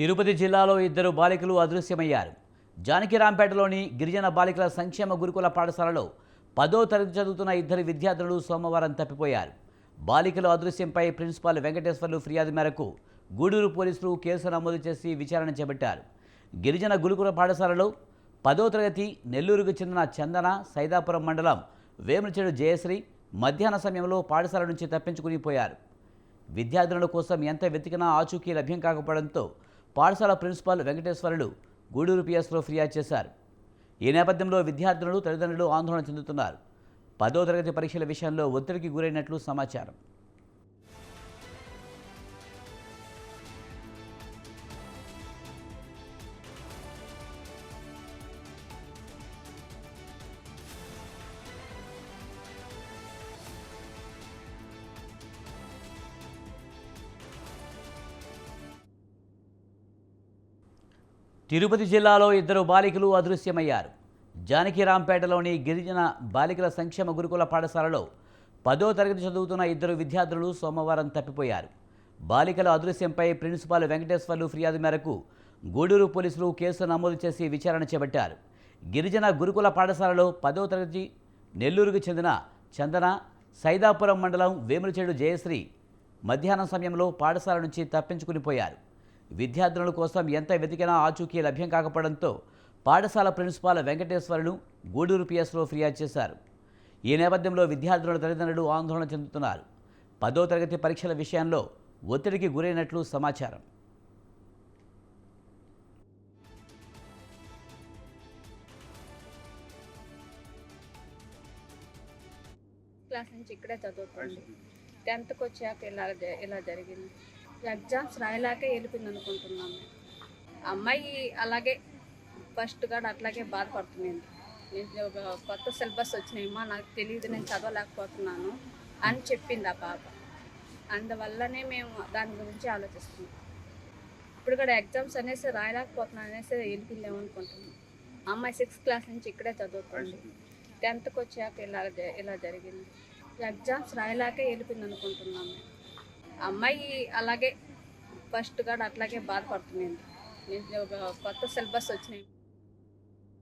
తిరుపతి జిల్లాలో ఇద్దరు బాలికలు అదృశ్యమయ్యారు. జానకిరాంపేటలోని గిరిజన బాలికల సంక్షేమ గురుకుల పాఠశాలలో పదో తరగతి చదువుతున్న ఇద్దరు విద్యార్థులు సోమవారం తప్పిపోయారు. బాలికల అదృశ్యంపై ప్రిన్సిపాల్ వెంకటేశ్వర్లు ఫిర్యాదు మేరకు గూడూరు పోలీసులు కేసు నమోదు చేసి విచారణ చేపట్టారు. గిరిజన గురుకుల పాఠశాలలో పదో తరగతి నెల్లూరుకు చెందిన చందన సైదాపురం మండలం వేములచెడు జయశ్రీ మధ్యాహ్న సమయంలో పాఠశాల నుంచి తప్పించుకుని పోయారు. విద్యార్థుల కోసం ఎంత వెతికినా ఆచూకీ లభ్యం కాకపోవడంతో పాఠశాల ప్రిన్సిపాల్ వెంకటేశ్వరుడు గూడూరు పిఎస్లో ఫిర్యాదు చేశారు. ఈ నేపథ్యంలో విద్యార్థులు తల్లిదండ్రులు ఆందోళన చెందుతున్నారు. పదో తరగతి పరీక్షల విషయంలో ఒత్తిడికి గురైనట్లు సమాచారం. తిరుపతి జిల్లాలో ఇద్దరు బాలికలు అదృశ్యమయ్యారు. జానకిరాంపేటలోని గిరిజన బాలికల సంక్షేమ గురుకుల పాఠశాలలో పదో తరగతి చదువుతున్న ఇద్దరు విద్యార్థులు సోమవారం తప్పిపోయారు. బాలికల అదృశ్యంపై ప్రిన్సిపాల్ వెంకటేశ్వర్లు ఫిర్యాదు మేరకు గూడూరు పోలీసులు కేసు నమోదు చేసి విచారణ చేపట్టారు. గిరిజన గురుకుల పాఠశాలలో పదో తరగతి నెల్లూరుకు చెందిన చందన సైదాపురం మండలం వేములచేడు జయశ్రీ మధ్యాహ్నం సమయంలో పాఠశాల నుంచి తప్పించుకుని పోయారు. విద్యార్థినుల కోసం ఎంత వెతికినా ఆచూకీ లభ్యం కాకపోవడంతో పాఠశాల ప్రిన్సిపాల్ వెంకటేశ్వరులు గూడూరు పిఎస్లో ఫిర్యాదు చేశారు. ఈ నేపథ్యంలో విద్యార్థుల తల్లిదండ్రులు ఆందోళన చెందుతున్నారు. పదో తరగతి పరీక్షల విషయంలో ఒత్తిడికి గురైనట్లు సమాచారం. క్లాస్ నుంచి ఇక్కడే చదువుతుంది టెన్త్కి వచ్చాక ఇలా ఇలా జరిగింది? ఎగ్జామ్స్ రాయలాకే వెళ్ళిపోయింది అనుకుంటున్నాను అమ్మాయి అలాగే ఫస్ట్ గాడు అట్లాగే బాధపడుతున్నాను నేను ఒక కొత్త సిలబస్ వచ్చినాయమ్మా నాకు తెలియదు నేను చదవలేకపోతున్నాను అని చెప్పింది ఆ పాప. అందువల్లనే మేము దాని గురించి ఆలోచిస్తున్నాం. ఇప్పుడు కూడా ఎగ్జామ్స్ అనేసి రాయలేకపోతున్నాను అనేసి వెళ్ళిపోయిందేమనుకుంటున్నాను అమ్మాయి సిక్స్త్ క్లాస్ నుంచి ఇక్కడే చదువుకోండి టెన్త్కి వచ్చాక ఇలా జ- ఇలా జరిగింది. ఎగ్జామ్స్ రాయలాకే వెళ్ళిపోయింది అనుకుంటున్నాను అమ్మాయి అలాగే ఫస్ట్ కాడ అట్లాగే బాధపడుతుంది నేను ఒక కొత్త సిలబస్ వచ్చినాయి